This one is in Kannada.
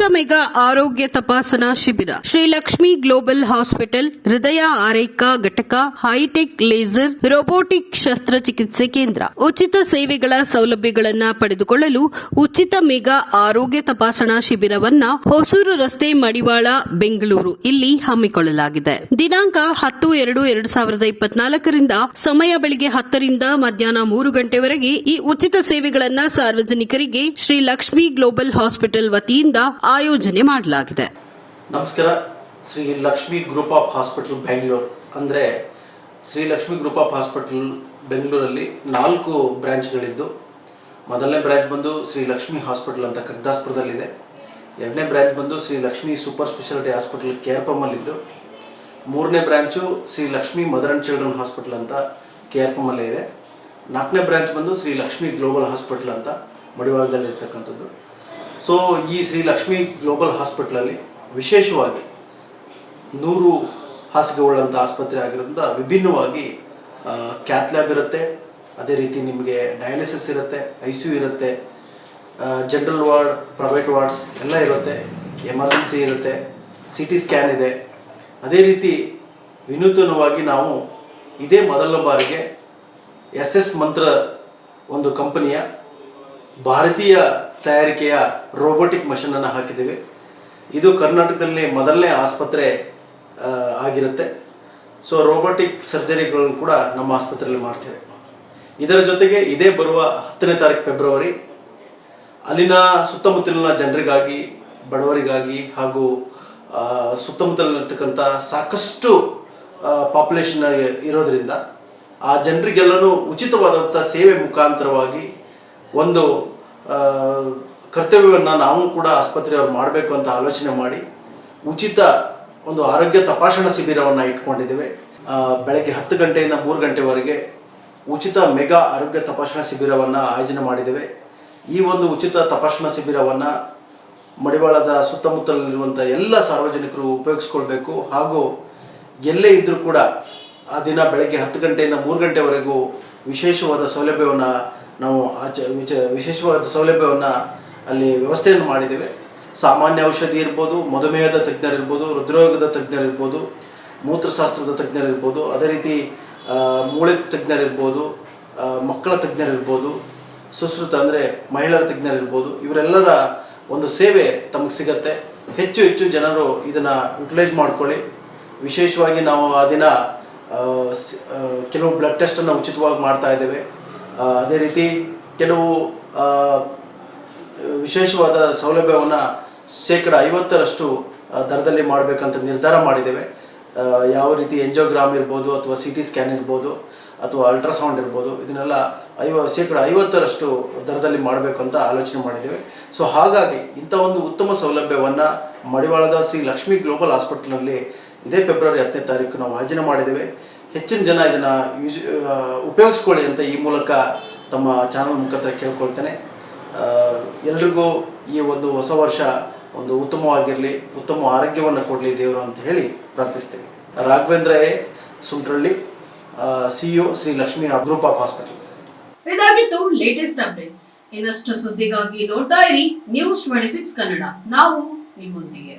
ಉಚಿತ ಮೆಗಾ ಆರೋಗ್ಯ ತಪಾಸಣಾ ಶಿಬಿರ. ಶ್ರೀ ಲಕ್ಷ್ಮಿ ಗ್ಲೋಬಲ್ ಹಾಸ್ಪಿಟಲ್, ಹೃದಯ ಆರೈಕಾ ಘಟಕ, ಹೈಟೆಕ್ ಲೇಸರ್, ರೋಬೋಟಿಕ್ ಶಸ್ತ್ರಚಿಕಿತ್ಸೆ ಕೇಂದ್ರ. ಉಚಿತ ಸೇವೆಗಳ ಸೌಲಭ್ಯಗಳನ್ನು ಪಡೆದುಕೊಳ್ಳಲು ಉಚಿತ ಮೆಗಾ ಆರೋಗ್ಯ ತಪಾಸಣಾ ಶಿಬಿರವನ್ನ ಹೊಸೂರು ರಸ್ತೆ ಮಡಿವಾಳ, ಬೆಂಗಳೂರು ಇಲ್ಲಿ ಹಮ್ಮಿಕೊಳ್ಳಲಾಗಿದೆ. ದಿನಾಂಕ ಹತ್ತು ಎರಡು ಎರಡು ಸಾವಿರದ ಇಪ್ಪತ್ನಾಲ್ಕರಿಂದ ಸಮಯ ಬೆಳಿಗ್ಗೆ ಹತ್ತರಿಂದ ಮಧ್ಯಾಹ್ನ ಮೂರು ಗಂಟೆವರೆಗೆ ಈ ಉಚಿತ ಸೇವೆಗಳನ್ನು ಸಾರ್ವಜನಿಕರಿಗೆ ಶ್ರೀ ಲಕ್ಷ್ಮಿ ಗ್ಲೋಬಲ್ ಹಾಸ್ಪಿಟಲ್ ವತಿಯಿಂದ ಆಯೋಜನೆ ಮಾಡಲಾಗಿದೆ. ನಮಸ್ಕಾರ, Shri Lakshmi group of hospital Bengaluru ಅಂದರೆ Shri Lakshmi group of hospital ಬೆಂಗಳೂರಲ್ಲಿ ನಾಲ್ಕು ಬ್ರ್ಯಾಂಚ್ಗಳಿದ್ದು, ಮೊದಲನೇ ಬ್ರ್ಯಾಂಚ್ ಬಂದು ಶ್ರೀ ಲಕ್ಷ್ಮಿ ಹಾಸ್ಪಿಟಲ್ ಅಂತ ಕಗ್ದಾಸ್ಪುರದಲ್ಲಿದೆ. ಎರಡನೇ ಬ್ರ್ಯಾಂಚ್ ಬಂದು Shri Lakshmi super speciality hospital K R ಪಮ್ಮಲ್ಲಿದ್ದು ಮೂರನೇ branch Shri Lakshmi mother and children hospital ಅಂತ ಕೆ ಇದೆ. ನಾಲ್ಕನೇ ಬ್ರ್ಯಾಂಚ್ ಬಂದು ಶ್ರೀ ಲಕ್ಷ್ಮಿ ಗ್ಲೋಬಲ್ ಹಾಸ್ಪಿಟಲ್ ಅಂತ ಮಡಿವಾಳದಲ್ಲಿ ಇರ್ತಕ್ಕಂಥದ್ದು ಸೊ ಈ ಶ್ರೀ ಲಕ್ಷ್ಮಿ ಗ್ಲೋಬಲ್ ಹಾಸ್ಪಿಟ್ಲಲ್ಲಿ ವಿಶೇಷವಾಗಿ ನೂರು ಹಾಸಿಗೆಗಳಂಥ ಆಸ್ಪತ್ರೆ ಆಗಿರೋದ್ರಿಂದ ವಿಭಿನ್ನವಾಗಿ ಕ್ಯಾತ್ ಲ್ಯಾಬ್ ಇರುತ್ತೆ. ಅದೇ ರೀತಿ ನಿಮಗೆ ಡಯಾಲಿಸಿಸ್ ಇರುತ್ತೆ, ಐ ಸಿ ಯು ಇರುತ್ತೆ ಜನರಲ್ ವಾರ್ಡ್, ಪ್ರೈವೇಟ್ ವಾರ್ಡ್ಸ್ ಎಲ್ಲ ಇರುತ್ತೆ, ಎಮರ್ಜೆನ್ಸಿ ಇರುತ್ತೆ, ಸಿ ಟಿ ಸ್ಕ್ಯಾನ್ ಇದೆ. ಅದೇ ರೀತಿ ವಿನೂತನವಾಗಿ ನಾವು ಇದೇ ಮೊದಲ ಬಾರಿಗೆ ಎಸ್ ಎಸ್ ಮಂತ್ರ ಒಂದು ಕಂಪನಿಯ ಭಾರತೀಯ ತಯಾರಿಕೆಯ ರೋಬೋಟಿಕ್ ಮಷೀನನ್ನು ಹಾಕಿದ್ದೇವೆ. ಇದು ಕರ್ನಾಟಕದಲ್ಲಿ ಮೊದಲನೇ ಆಸ್ಪತ್ರೆ ಆಗಿರುತ್ತೆ. ಸೊ ರೋಬೋಟಿಕ್ ಸರ್ಜರಿಗಳನ್ನು ಕೂಡ ನಮ್ಮ ಆಸ್ಪತ್ರೆಯಲ್ಲಿ ಮಾಡ್ತೇವೆ. ಇದರ ಜೊತೆಗೆ ಇದೇ ಬರುವ ಹತ್ತನೇ ತಾರೀಕು ಫೆಬ್ರವರಿ ಅಲ್ಲಿನ ಸುತ್ತಮುತ್ತಲಿನ ಜನರಿಗಾಗಿ, ಬಡವರಿಗಾಗಿ ಹಾಗೂ ಸುತ್ತಮುತ್ತಲಿರ್ತಕ್ಕಂಥ ಸಾಕಷ್ಟು ಪಾಪ್ಯುಲೇಷನ್ ಇರೋದ್ರಿಂದ ಆ ಜನರಿಗೆಲ್ಲನೂ ಉಚಿತವಾದಂಥ ಸೇವೆ ಮುಖಾಂತರವಾಗಿ ಒಂದು ಕರ್ತವ್ಯವನ್ನು ನಾವು ಕೂಡ ಆಸ್ಪತ್ರೆಯವರು ಮಾಡಬೇಕು ಅಂತ ಆಲೋಚನೆ ಮಾಡಿ ಉಚಿತ ಒಂದು ಆರೋಗ್ಯ ತಪಾಸಣಾ ಶಿಬಿರವನ್ನು ಇಟ್ಕೊಂಡಿದ್ದೇವೆ. ಬೆಳಗ್ಗೆ ಹತ್ತು ಗಂಟೆಯಿಂದ ಮೂರು ಗಂಟೆವರೆಗೆ ಉಚಿತ ಮೆಗಾ ಆರೋಗ್ಯ ತಪಾಸಣಾ ಶಿಬಿರವನ್ನು ಆಯೋಜನೆ ಮಾಡಿದ್ದೇವೆ. ಈ ಒಂದು ಉಚಿತ ತಪಾಸಣಾ ಶಿಬಿರವನ್ನು ಮಡಿವಾಳದ ಸುತ್ತಮುತ್ತಲಿರುವಂಥ ಎಲ್ಲ ಸಾರ್ವಜನಿಕರು ಉಪಯೋಗಿಸ್ಕೊಳ್ಬೇಕು. ಹಾಗೂ ಎಲ್ಲೇ ಇದ್ದರೂ ಕೂಡ ಆ ದಿನ ಬೆಳಗ್ಗೆ ಹತ್ತು ಗಂಟೆಯಿಂದ ಮೂರು ಗಂಟೆವರೆಗೂ ವಿಶೇಷವಾದ ಸೌಲಭ್ಯವನ್ನು ನಾವು ಆಚ ವಿಚ ವಿಶೇಷವಾದ ಸೌಲಭ್ಯವನ್ನು ಅಲ್ಲಿ ವ್ಯವಸ್ಥೆಯನ್ನು ಮಾಡಿದ್ದೇವೆ. ಸಾಮಾನ್ಯ ಔಷಧಿ ಇರ್ಬೋದು, ಮಧುಮೇಹದ ತಜ್ಞರಿರ್ಬೋದು ಹೃದ್ರೋಗದ ತಜ್ಞರಿರ್ಬೋದು ಮೂತ್ರಶಾಸ್ತ್ರದ ತಜ್ಞರಿರ್ಬೋದು ಅದೇ ರೀತಿ ಮೂಳೆ ತಜ್ಞರಿರ್ಬೋದು ಮಕ್ಕಳ ತಜ್ಞರಿರ್ಬೋದು ಸುಶ್ರುತ ಅಂದರೆ ಮಹಿಳೆಯರ ತಜ್ಞರಿರ್ಬೋದು ಇವರೆಲ್ಲರ ಒಂದು ಸೇವೆ ತಮಗೆ ಸಿಗತ್ತೆ. ಹೆಚ್ಚು ಹೆಚ್ಚು ಜನರು ಇದನ್ನು ಯುಟಿಲೈಸ್ ಮಾಡ್ಕೊಳ್ಳಿ. ವಿಶೇಷವಾಗಿ ನಾವು ಆ ದಿನ ಕೆಲವು ಬ್ಲಡ್ ಟೆಸ್ಟನ್ನು ಉಚಿತವಾಗಿ ಮಾಡ್ತಾ ಇದ್ದೇವೆ. ಅದೇ ರೀತಿ ಕೆಲವು ವಿಶೇಷವಾದ ಸೌಲಭ್ಯವನ್ನು ಶೇಕಡ ಐವತ್ತರಷ್ಟು ದರದಲ್ಲಿ ಮಾಡಬೇಕಂತ ನಿರ್ಧಾರ ಮಾಡಿದ್ದೇವೆ. ಯಾವ ರೀತಿ ಎಂಜೋಗ್ರಾಮ್ ಇರ್ಬೋದು ಅಥವಾ ಸಿ ಟಿ ಸ್ಕ್ಯಾನ್ ಇರ್ಬೋದು ಅಥವಾ ಅಲ್ಟ್ರಾಸೌಂಡ್ ಇರ್ಬೋದು, ಇದನ್ನೆಲ್ಲ ಐವ, ಶೇಕಡ ಐವತ್ತರಷ್ಟು ದರದಲ್ಲಿ ಮಾಡಬೇಕು ಅಂತ ಆಲೋಚನೆ ಮಾಡಿದ್ದೇವೆ. ಸೊ, ಹಾಗಾಗಿ ಇಂಥ ಒಂದು ಉತ್ತಮ ಸೌಲಭ್ಯವನ್ನು ಮಡಿವಾಳದ ಶ್ರೀ ಲಕ್ಷ್ಮಿ ಗ್ಲೋಬಲ್ ಹಾಸ್ಪಿಟಲ್ನಲ್ಲಿ ಇದೇ ಫೆಬ್ರವರಿ ಹತ್ತನೇ ತಾರೀಕು ನಾವು ಆಯೋಜನೆ ಮಾಡಿದ್ದೇವೆ. ಹೆಚ್ಚಿನ ಜನ ಇದನ್ನು ಯೂಸ್ ಉಪಯೋಗಿಸ್ಕೊಳ್ಳಿ ಅಂತ ಈ ಮೂಲಕ ತಮ್ಮ ಚಾನಲ್ ಮುಖಾಂತರ ಕೇಳ್ಕೊಳ್ತೇನೆ. ಎಲ್ರಿಗೂ ಈ ಒಂದು ಹೊಸ ವರ್ಷ ಒಂದು ಉತ್ತಮವಾಗಿರಲಿ, ಉತ್ತಮ ಆರೋಗ್ಯವನ್ನು ಕೊಡಲಿ ದೇವರು ಅಂತ ಹೇಳಿ ಪ್ರಾರ್ಥಿಸ್ತೇವೆ Raghavendra A Suntralli CEO Shri Lakshmi group of hospital ಇದಾಗಿತ್ತು ಲೇಟೆಸ್ಟ್ ಅಪ್ಡೇಟ್ಸ್ ಇನ್ನಷ್ಟು ಸುದ್ದಿಗಾಗಿ ನೋಡ್ತಾ ಇರಿ ನ್ಯೂಸ್ ಟ್ವೆಂಟಿ ಸಿಕ್ಸ್ ಕನ್ನಡ. ನಾವು ನಿಮ್ಮೊಂದಿಗೆ.